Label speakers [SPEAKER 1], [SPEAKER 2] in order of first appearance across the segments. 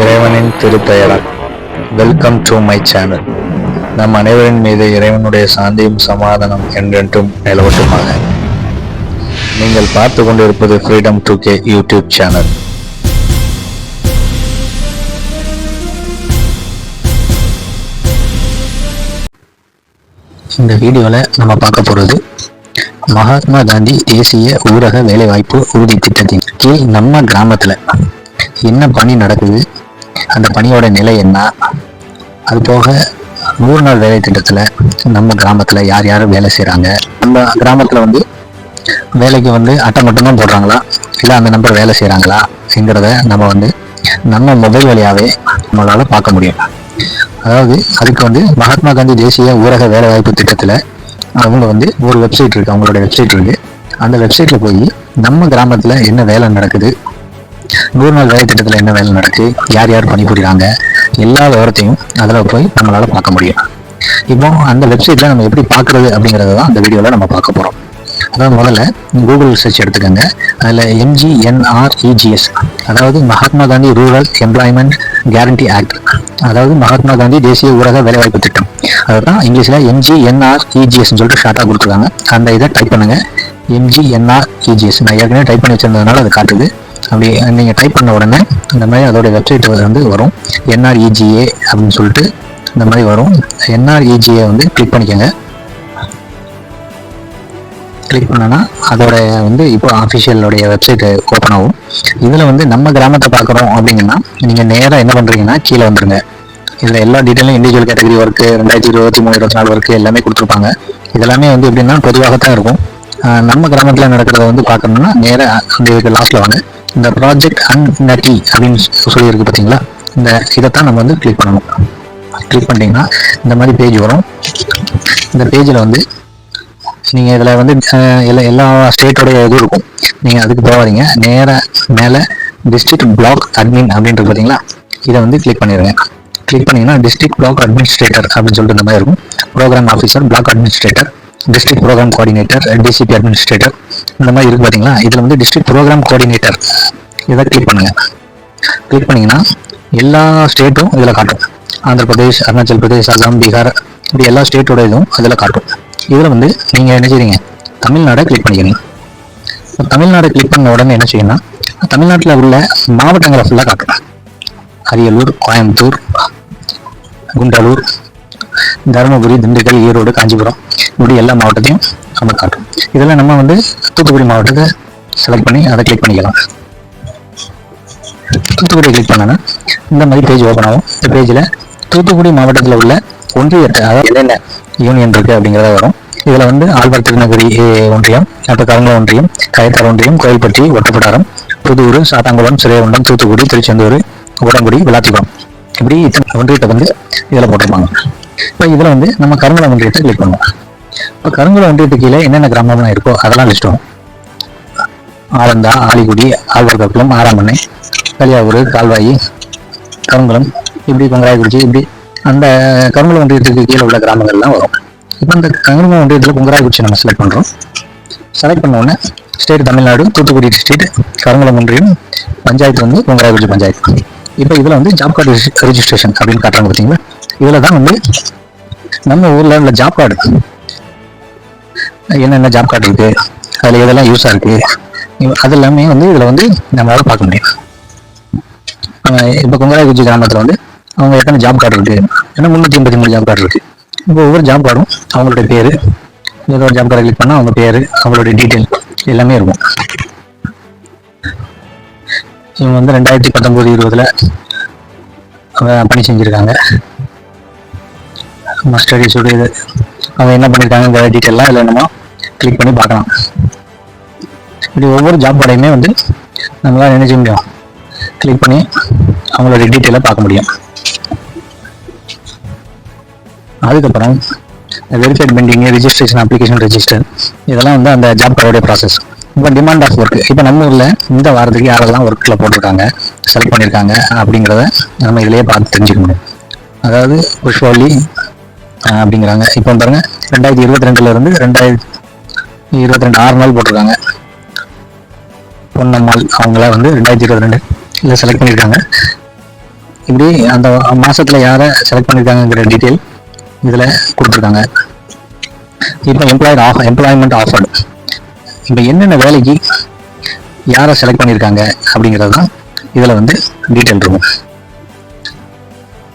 [SPEAKER 1] இறைவனின் திருப்பெயரால் welcome to my channel நம் அனைவரின் மீது இறைவனுடைய சாந்தியும் சமாதானம் என்றென்றும் நிலவட்டுமாக. நீங்கள் பார்த்து கொண்டிருப்பது freedom to K YouTube channel இந்த வீடியோவில் நம்ம பார்க்க போகிறது மகாத்மா காந்தி தேசிய ஊரக வேலைவாய்ப்பு உறுதி திட்டத்தின் கீழ் நம்ம கிராமத்தில் என்ன பணி நடக்குது? அந்த பணியோட நிலை என்ன? அது போக நூறு நாள் வேலை திட்டத்தில் நம்ம கிராமத்தில் யார் யார் வேலை செய்கிறாங்க நம்ம கிராமத்தில் வந்து வேலைக்கு வந்து அட்டை மட்டும்தான் போடுறாங்களா? இல்லை அந்த நம்பர் வேலை செய்கிறாங்களாங்கிறத நம்ம வந்து நம்ம மொபைல் வழியாகவே நம்மளால் பார்க்க முடியும். அதாவது அதுக்கு வந்து மகாத்மா காந்தி தேசிய ஊரக வேலைவாய்ப்பு திட்டத்தில் அவங்க வந்து ஒரு வெப்சைட் இருக்குது அவங்களோட வெப்சைட் இருக்குது அந்த வெப்சைட்டில் போய் நம்ம கிராமத்தில் என்ன வேலை நடக்குது? நூறு நாள் வேலை திட்டத்தில் என்ன வேலை நடக்குது யார் யார் பணிபுரிகிறாங்க எல்லா விவரத்தையும் அதில் போய் நம்மளால் பார்க்க முடியும். இப்போ அந்த வெப்சைட்டில் நம்ம எப்படி பார்க்குறது அப்படிங்கிறத தான் அந்த வீடியோவில் நம்ம பார்க்க போகிறோம் அதாவது முதல்ல கூகுள் சர்ச் எடுத்துக்கோங்க. அதில் எம்ஜிஎன்ஆர்இஜிஎஸ் அதாவது Mahatma Gandhi rural employment guarantee act அதாவது மகாத்மா காந்தி தேசிய ஊரக வேலைவாய்ப்பு திட்டம். அதுதான் இங்கிலீஷில் எம்ஜிஎன்ஆர்இஜிஎஸ்ன்னு சொல்லிட்டு ஷார்ட்டாக கொடுத்துருக்காங்க. அந்த இதை டைப் பண்ணுங்கள் எம்ஜிஎன்ஆர்இஜிஎஸ் நான் ஏற்கனவே டைப் பண்ணி வச்சிருந்ததுனால அது காட்டுது. அப்படி நீங்கள் டைப் பண்ண உடனே இந்த மாதிரி அதோட வெப்சைட் வந்து வரும். என்ஆர்இஜிஏ அப்படின்னு சொல்லிட்டு இந்த மாதிரி வரும். என்ஆர்இஜிஏ வந்து கிளிக் பண்ணிக்கோங்க. கிளிக் பண்ணனா அதோட வந்து இப்போ அஃபிஷியலோடைய வெப்சைட் ஓப்பன் ஆகும். இதில் வந்து நம்ம கிராமத்தை பார்க்குறோம் அப்படிங்கன்னா நீங்கள் நேராக என்ன பண்ணுறீங்கன்னா கீழே வந்துருங்க. இதில் எல்லா டீட்டெயிலும் இண்டிவிஜுவல் கேட்டகரி ஒர்க்கு ரெண்டாயிரத்தி இருபத்தி மூணு இருபத்தி நாலு ஒர்க்கு எல்லாமே கொடுத்துருப்பாங்க. இதெல்லாமே வந்து எப்படின்னா பொதுவாகத்தான் இருக்கும். நம்ம கிராமத்தில் நடக்கிறத வந்து பார்க்கணுன்னா நேராக அந்த இதுக்கு லாஸ்ட்டில் வாங்க. இந்த ப்ராஜெக்ட் அன்நட்டி அப்படின்னு சொல்லியிருக்கு பார்த்தீங்களா? இந்த இதைத்தான் நம்ம வந்து கிளிக் பண்ணணும். கிளிக் பண்ணிட்டீங்கன்னா இந்த மாதிரி பேஜ் வரும். இந்த பேஜில் வந்து நீங்கள் இதில் வந்து எல்லா எல்லா ஸ்டேட்டோடைய இது இருக்கும். நீங்கள் அதுக்கு போகாதீங்க நேராக மேலே டிஸ்ட்ரிக்ட் பிளாக் அட்மின் அப்படின்றது பார்த்தீங்களா? இதை வந்து கிளிக் பண்ணிடுங்க. கிளிக் பண்ணிங்கன்னா டிஸ்ட்ரிக்ட் பிளாக் அட்மினிஸ்ட்ரேட்டர் அப்படின்னு சொல்லிட்டு இந்த மாதிரி இருக்கும். Program officer block administrator district program coordinator DCP administrator இந்த மாதிரி இருக்கு பார்த்தீங்களா இதில் வந்து டிஸ்ட்ரிக்ட் ப்ரோக்ராம் கோஆர்டினேட்டர் இதை கிளிக் பண்ணுங்கள் கிளிக் பண்ணீங்கன்னா எல்லா ஸ்டேட்டும் இதில் காட்டும். ஆந்திர பிரதேஷ் அருணாச்சல் பிரதேஷ் அசாம் பீகார் இப்படி எல்லா ஸ்டேட்டோட இதுவும் அதில் காட்டும். இதில் வந்து நீங்கள் என்ன செய்றீங்க? தமிழ்நாடை கிளிக் பண்ணிக்கணும் இப்போ கிளிக் பண்ண உடனே என்ன செய்யணும்னா தமிழ்நாட்டில் உள்ள மாவட்டங்களை ஃபுல்லாக காட்டும். அரியலூர் கோயம்புத்தூர் குண்டலூர் தருமபுரி திண்டுக்கல் ஈரோடு காஞ்சிபுரம் இப்படி எல்லா மாவட்டத்தையும் நம்ம காட்டும் இதெல்லாம் நம்ம வந்து தூத்துக்குடி மாவட்டத்தை செலக்ட் பண்ணி அதை கிளிக் பண்ணிக்கலாம். தூத்துக்குடி கிளிக் பண்ணனா இந்த மாதிரி பேஜ் ஓப்பன் ஆகும். இந்த பேஜில் தூத்துக்குடி மாவட்டத்தில் உள்ள ஒன்றியத்தை அதாவது என்னென்ன யூனியன் இருக்குது அப்படிங்கிறத வரும். இதில் வந்து ஆழ்வார் திருநகரி ஒன்றியம் அப்புறம் கருங்கல் ஒன்றியம் கயத்தார் ஒன்றியம் கோயில்பட்டி ஒட்டப்பிடாரம் புதூர் சாத்தாங்குளம் சிறைகுண்டம் தூத்துக்குடி திருச்செந்தூர் உடம்புடி விளாத்திக்குளம் இப்படி இத்தனை ஒன்றியத்தை வந்து இதில் போட்டிருப்பாங்க. இப்போ இதில் வந்து நம்ம கருங்கலம் ஒன்றியத்தை கிளிக் பண்ணுவோம் இப்போ கருங்கல ஒன்றியத்துக்கு கீழே என்னென்ன கிராமம்லாம் இருக்கோ அதெல்லாம் லிஸ்ட் ஆலந்தா ஆலிக்குடி ஆழ்வார்குளம் ஆறாமண்ணை கலியாவூர் கால்வாயி கருங்குளம் இப்படி பொங்கராயக்குறிச்சி இப்படி அந்த கருங்குளம் ஒன்றியத்துக்கு கீழே உள்ள கிராமங்கள்லாம் வரும். இப்போ அந்த கருங்குளம் ஒன்றியத்தில் கொங்கராயக்குறிச்சி நம்ம செலக்ட் பண்ணுறோம் செலக்ட் பண்ண உடனே ஸ்டேட் தமிழ்நாடு தூத்துக்குடி டிஸ்ட்ரிக்ட் கருங்குளம் ஒன்றியம் பஞ்சாயத்து வந்து பொங்கராயக்குறிச்சி பஞ்சாயத்து. இப்போ இதில் வந்து ஜாப் கார்டு ரிஜிஸ்ட்ரேஷன் அப்படின்னு காட்டுறாங்க பார்த்தீங்களா இதில் தான் வந்து நம்ம ஊரில் உள்ள ஜாப் கார்டு என்னென்ன ஜாப் கார்டு இருக்கு? அதில் எதெல்லாம் யூஸாக இருக்குது அது எல்லாமே வந்து இதில் வந்து நம்மளால பார்க்க முடியும். இப்போ கொங்கராயக்குச்சி கிராமத்தில் வந்து அவங்க எத்தனை ஜாப் கார்டு இருக்கு? ஏன்னா முந்நூற்றி எண்பத்தி மூணு ஜாப் கார்டு இருக்கு. இப்போ ஒவ்வொரு ஜாப் கார்டும் அவங்களுடைய பேர் ஏதோ ஒரு ஜாப் கார்டை கிளிக் பண்ணால் அவங்க பேர் அவங்களுடைய டீட்டெயில் எல்லாமே இருக்கும். இவங்க வந்து ரெண்டாயிரத்தி பத்தொம்போது இருபதுல பணி செஞ்சுருக்காங்க. ஸ்டடீஸோட இது. அவங்க என்ன பண்ணியிருக்காங்க டீட்டெயிலாம் இதில் என்னமோ கிளிக் பண்ணி பார்க்கலாம். இப்படி ஒவ்வொரு ஜாப் கார்டையுமே வந்து நம்மளால் நினைச்ச முடியும் கிளிக் பண்ணி அவங்களோட டீட்டெயிலாக பார்க்க முடியும். அதுக்கப்புறம் verified pending registration application register இதெல்லாம் வந்து அந்த ஜாப் கார்டோடைய ப்ராசஸ் இப்போ டிமாண்ட் ஆஃப் ஒர்க் இப்போ நம்ம ஊரில் இந்த வாரத்துக்கு யாரெல்லாம் ஒர்க்கில் போட்டிருக்காங்க செலக்ட் பண்ணியிருக்காங்க அப்படிங்கிறத நம்ம இதிலேயே பார்த்து தெரிஞ்சுக்க முடியும். அதாவது புஷ்வாலி அப்படிங்கிறாங்க. இப்போ பாருங்க ரெண்டாயிரத்தி இருபத்தி ரெண்டுல இருந்து ரெண்டாயிரத்தி இருபத்தி ரெண்டு ஆறு நாள் போட்டிருக்காங்க. பொன்னம்மாள் அவங்கள வந்து ரெண்டாயிரத்தி இருபத்தி ரெண்டு இதில் செலக்ட் பண்ணியிருக்காங்க. இப்படி அந்த மாசத்துல யாரை செலக்ட் பண்ணியிருக்காங்கிற டீட்டெயில் இதில் கொடுத்துருக்காங்க. இப்போ எம்ப்ளாய்டு ஆஃப் எம்ப்ளாய்மெண்ட் ஆஃபர்டு இப்போ என்னென்ன வேலைக்கு யாரை செலக்ட் பண்ணியிருக்காங்க அப்படிங்கிறது தான் இதில் வந்து டீட்டெயில் இருக்கும்.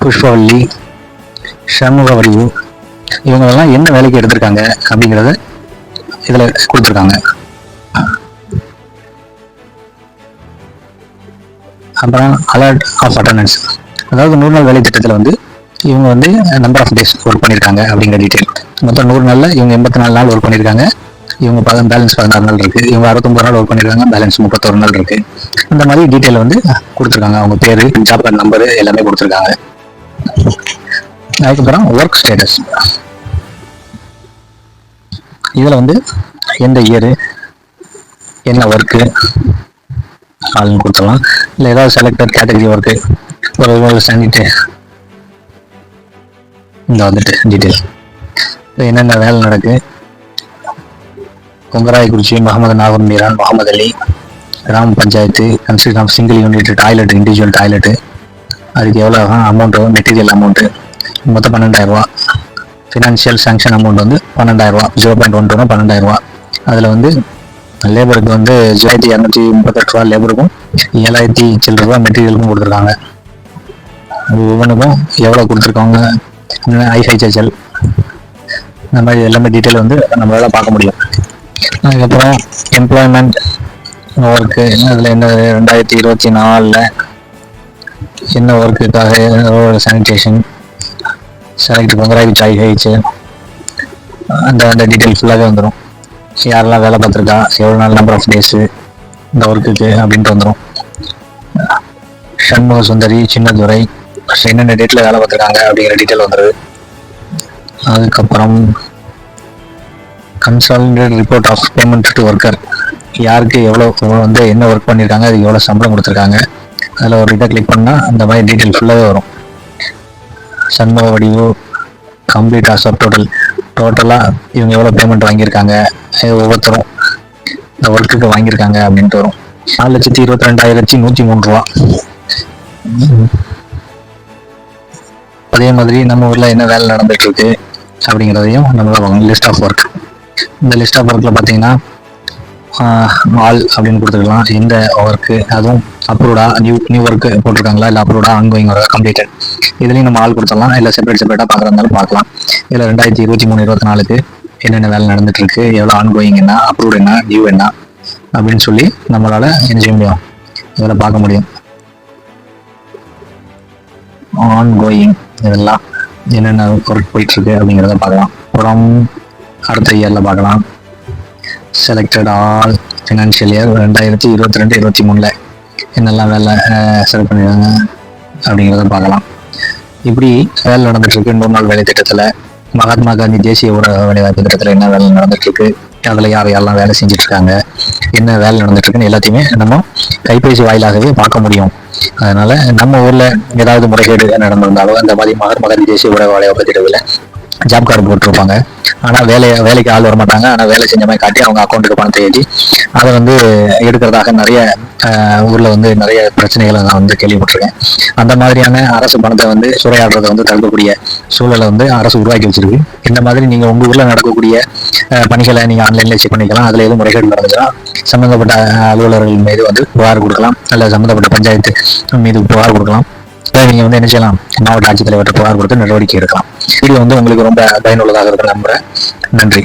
[SPEAKER 1] புஷ்பவல்லி சண்முக வடிவு இவங்களெல்லாம் என்ன வேலைக்கு எடுத்திருக்காங்க அப்படிங்கிறத இதில் கொடுத்துருக்காங்க. அப்புறம் அலர்ட் ஆஃப் அட்டண்டன்ஸ் அதாவது நூறு நாள் வேலை திட்டத்தில் வந்து இவங்க வந்து நம்பர் ஆஃப் டேஸ் ஒர்க் பண்ணியிருக்காங்க அப்படிங்கிற டீட்டெயில் மொத்தம் நூறு நாளில் இவங்க எண்பத்தி நாலு நாள் ஒர்க் பண்ணியிருக்காங்க இவங்க பேலன்ஸ் பதினாறு நாள் இருக்குது இவங்க அறுபத்தொம்பது நாள் ஒர்க் பண்ணியிருக்காங்க பேலன்ஸ் முப்பத்தொரு நாள் இருக்குது இந்த மாதிரி டீட்டெயில் வந்து கொடுத்துருக்காங்க. அவங்க பேர் ஜாப் கார்டு நம்பர் எல்லாமே கொடுத்துருக்காங்க. அதுக்கப்புறம் ஒர்க் ஸ்டேட்டஸ் இதில் வந்து எந்த இயரு என்ன ஒர்க்கு ஆளுன்னு கொடுத்துடலாம். இல்லை ஏதாவது செலக்டட் கேட்டகரி ஒர்க்கு ஒரு சானிட்டு இந்த வந்துட்டு டீட்டெயில் என்னென்ன வேலை நடக்கு? கொங்கராயக்குறிச்சி முகமது நாகூர் மீரான் முகமது அலி கிராம panchayat construction single unit toilet individual toilet அதுக்கு எவ்வளோ ஆகும் அமௌண்ட்டு மெட்டீரியல் அமௌண்ட்டு மொத்தம் பன்னெண்டாயிரரூவா. ஃபினான்ஷியல் சாங்ஷன் அமௌண்ட் வந்து பன்னெண்டாயிரரூவா. ஜீரோ பாயிண்ட் ஒன் டூனா பன்னெண்டாயிரரூவா. அதில் வந்து லேபருக்கு வந்து ஏழாயிரத்தி இரநூத்தி முப்பத்தெட்டு ரூபா லேபருக்கும் ஏழாயிரத்தி சில்லற ரூபா மெட்டீரியலுக்கும் கொடுத்துருக்காங்க ஒவ்வொன்றுக்கும் எவ்வளோ கொடுத்துருக்காங்க? ஐஹெச்எஸ்எல் இந்த மாதிரி எல்லாமே டீட்டெயில் வந்து நம்மளால் பார்க்க முடியும். அதுக்கப்புறம் எம்ப்ளாய்மெண்ட் ஒர்க்கு அதில் என்ன ரெண்டாயிரத்தி இருபத்தி நாலில் என்ன ஒர்க்குக்காக சானிடேஷன் செலக்ட் பங்கராகி ஆயிடுச்சு. அந்த அந்த டீட்டெயில் ஃபுல்லாகவே வந்துடும் யாரெல்லாம் வேலை பார்த்துருக்கா? எவ்வளோ நாள் நம்பர் ஆஃப் டேஸு இந்த ஒர்க்குக்கு அப்படின்ட்டு வந்துடும் சண்முக சுந்தரி சின்னதுரை என்னென்ன டேட்டில் வேலை பார்த்துருக்காங்க அப்படிங்கிற டீட்டெயில் வந்துடுது அதுக்கப்புறம் consolidate report of payment to worker யாருக்கு எவ்வளோ வந்து என்ன ஒர்க் பண்ணியிருக்காங்க அதுக்கு எவ்வளோ சம்பளம் கொடுத்துருக்காங்க அதில் ஒரு இதை கிளிக் பண்ணால் அந்த மாதிரி டீட்டெயில் ஃபுல்லாகவே வரும். Shanmuga Vadivu complete as of total டோட்டலாக இவங்க எவ்வளோ பேமெண்ட் வாங்கியிருக்காங்க? ஒவ்வொருத்தரும் இந்த ஒர்க்குக்கு வாங்கியிருக்காங்க அப்படின்ட்டு வரும். நாலு லட்சத்தி இருபத்தி ரெண்டாயிரத்தி நூற்றி மூணு ரூபா. அதே மாதிரி நம்ம ஊரில் என்ன வேலை நடந்துட்டு இருக்கு அப்படிங்கிறதையும் நம்ம லிஸ்ட் ஆஃப் ஒர்க் இந்த லிஸ்ட் ஆஃப் ஒர்க்கில் பார்த்தீங்கன்னா ஆல் அப்படின்னு கொடுத்துக்கலாம் எந்த ஒர்க்கு அதுவும் அப்ரூவ்டா நியூ நியூ ஒர்க்கு போட்டிருக்காங்களா? இல்லை அப்ரூவ்டா ஆன்கோயிங் ஒர்க் கம்ப்ளீட்டட் இதுலேயும் நம்ம ஆள் கொடுத்துடலாம். இல்லை செப்பரேட் செப்பரேட்டாக பார்க்குறதாலும் பார்க்கலாம். இதில் ரெண்டாயிரத்தி இருபத்தி மூணு இருபத்தி நாலுக்கு என்னென்ன வேலை நடந்துட்டு இருக்கு எவ்வளோ ஆன்கோயிங் என்ன அப்ரூவ்ட் என்ன நியூ என்ன? அப்படின்னு சொல்லி நம்மளால என்ன செய்ய முடியும் இதில் பார்க்க முடியும். ஆன்கோயிங் இதெல்லாம் என்னென்ன ஒர்க் போயிட்டு இருக்கு அப்படிங்கிறத பார்க்கலாம். அப்புறம் அடுத்த இயரில் பார்க்கலாம். செலக்டட் ஆல் ஃபினான்ஷியல் இயர் ரெண்டாயிரத்தி இருபத்தி ரெண்டு இருபத்தி மூணில். என்னெல்லாம் வேலை செலக்ட் பண்ணிடுவாங்க அப்படிங்கிறத பார்க்கலாம். இப்படி வேலை நடந்துட்டுருக்கு நூறு நாள் வேலை திட்டத்தில் மகாத்மா காந்தி தேசிய ஊரக வேலைவாய்ப்பு திட்டத்தில் என்ன வேலை நடந்துட்டுருக்கு அதில் யார் யாரெல்லாம் வேலை செஞ்சிட்டுருக்காங்க என்ன வேலை நடந்துட்டுருக்குன்னு எல்லாத்தையுமே நம்ம கைபேசி வாயிலாகவே பார்க்க முடியும். அதனால நம்ம ஊரில் ஏதாவது முறைகேடு நடந்திருந்தாலும் அந்த மாதிரி மகாத்மா காந்தி தேசிய ஊரக வேலைவாய்ப்பு திட்டத்தில் ஜாப் கார்டு போட்டிருப்பாங்க. ஆனால் வேலை வேலைக்கு ஆள் வர மாட்டாங்க ஆனால் வேலை செஞ்ச மாதிரி காட்டி அவங்க அக்கௌண்ட்டுக்கு பணத்தை ஏற்றி அதை வந்து எடுக்கிறதாக நிறைய ஊரில் வந்து நிறைய பிரச்சனைகளை நான் வந்து கேள்விப்பட்டிருக்கேன். அந்த மாதிரியான அரசு பணத்தை வந்து சூறையாடுறதை வந்து தடுக்கக்கூடிய சூழலை வந்து அரசு உருவாக்கி வச்சிருக்கு. இந்த மாதிரி நீங்கள் உங்கள் ஊரில் நடக்கக்கூடிய பணிகளை நீங்கள் ஆன்லைனில் செக் பண்ணிக்கலாம். அதில் எதுவும் முறைகேடு நடந்துச்சுன்னா சம்மந்தப்பட்ட அலுவலர்கள் மீது வந்து புகார் கொடுக்கலாம். அல்லது சம்மந்தப்பட்ட பஞ்சாயத்து மீது புகார் கொடுக்கலாம். நீங்க வந்து என்ன செய்யலாம் மாவட்ட ஆட்சித்தலைவர்கிட்ட புகார் கொடுத்து நடவடிக்கை எடுக்கலாம். வீடியோ வந்து உங்களுக்கு ரொம்ப பயனுள்ளதாக இருக்கிற நம்புகிறேன் நன்றி.